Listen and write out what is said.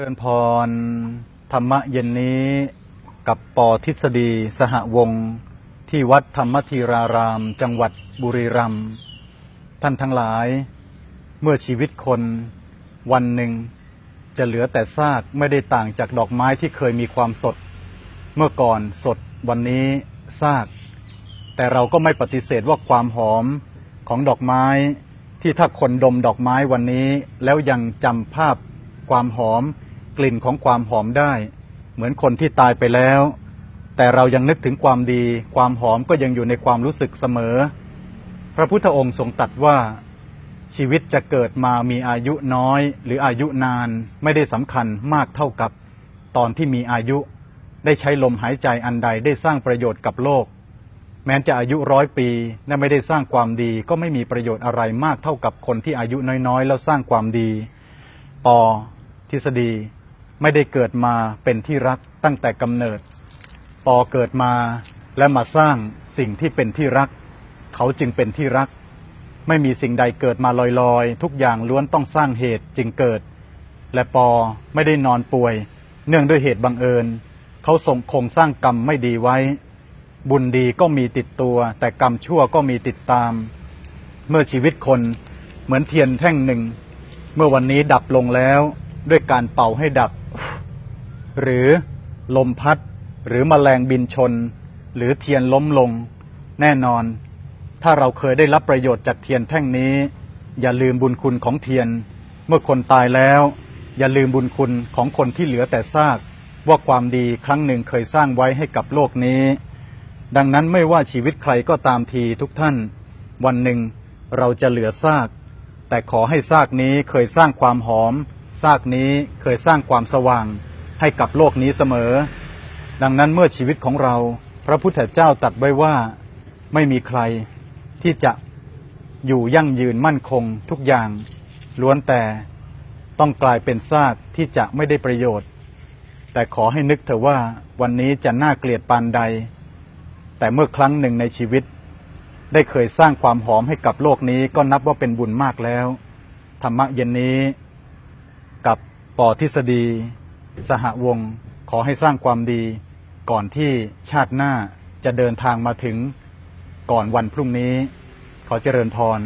เริญพร ธรรมะเย็นนี้กับปอทฤษฎีสหวงศ์ที่วัดธรรมธีราราม จังหวัดบุรีรัมย์ท่านทั้งหลาย เมื่อชีวิตคนวันหนึ่ง จะเหลือแต่ซากไม่ได้ต่างจากดอกไม้ที่เคยมีความสด เมื่อก่อนสดวันนี้ซาก แต่เราก็ไม่ปฏิเสธว่าความหอมของดอกไม้ที่ถ้าคนดมดอกไม้วันนี้ แล้วยังจำภาพความหอม กลิ่นของความหอมได้ เหมือนคนที่ตายไปแล้ว แต่เรายังนึกถึงความดี ความหอมก็ยังอยู่ในความรู้สึกเสมอ พระพุทธองค์ทรงตรัสว่า ชีวิตจะเกิดมามีอายุน้อย หรืออายุนานไม่ได้สำคัญมากเท่ากับ ตอนที่มีอายุ ได้ใช้ลมหายใจอันใดได้สร้างประโยชน์กับโลก แม้จะอายุร้อยปีและไม่ได้สร้างความดีก็ไม่มีประโยชน์อะไรมากเท่ากับคนที่อายุน้อยๆ แล้วสร้างความดี ปอทฤษฎี ไม่ได้เกิดมาเป็นที่รักตั้งแต่กำเนิด ปอเกิดมาและมาสร้างสิ่งที่เป็นที่รัก เขาจึงเป็นที่รัก ไม่มีสิ่งใดเกิดมาลอยๆ ทุกอย่างล้วนต้องสร้างเหตุจึงเกิด และปอไม่ได้นอนป่วย เนื่องด้วยเหตุบังเอิญ เขาส่งคงสร้างกรรมไม่ดีไว้ บุญดีก็มีติดตัว แต่กรรมชั่วก็มีติดตาม เมื่อชีวิตคนเหมือนเทียนแท่งหนึ่ง เมื่อวันนี้ดับลงแล้ว ด้วยการเป่าให้ดับ หรือลมพัด หรือมแมลงบินชน หรือเทียนล้มลง แน่นอน ถ้าเราเคยได้รับประโยชน์จากเทียนแท่งนี้ อย่าลืมบุญคุณของเทียน เมื่อคนตายแล้ว อย่าลืมบุญคุณของคนที่เหลือแต่ซากว่าความดีครั้งหนึ่งเคยสร้างไว้ให้กับโลกนี้ ดังนั้นไม่ว่าชีวิตใครก็ตามทีทุกท่าน วันหนึ่งเราจะเหลือซาก แต่ขอให้ซากนี้เคยสร้างความหอม ซากนี้เคยสร้างความสว่าง ให้กับโลกนี้เสมอ ดังนั้นเมื่อชีวิตของเรา พระพุทธเจ้าตรัสไว้ว่าไม่มีใครที่จะอยู่ยั่งยืนมั่นคงทุกอย่าง ล้วนแต่ต้องกลายเป็นซากที่จะไม่ได้ประโยชน์ แต่ขอให้นึกเถอะว่าวันนี้จะน่าเกลียดปานใด แต่เมื่อครั้งหนึ่งในชีวิต ได้เคยสร้างความหอมให้กับโลกนี้ก็นับว่าเป็นบุญมากแล้ว ธรรมะเย็นนี้ กับปอทฤษฎี สหวงขอให้สร้างความดี ก่อนที่ชาติหน้าจะเดินทางมาถึงก่อนวันพรุ่งนี้ ขอเจริญพร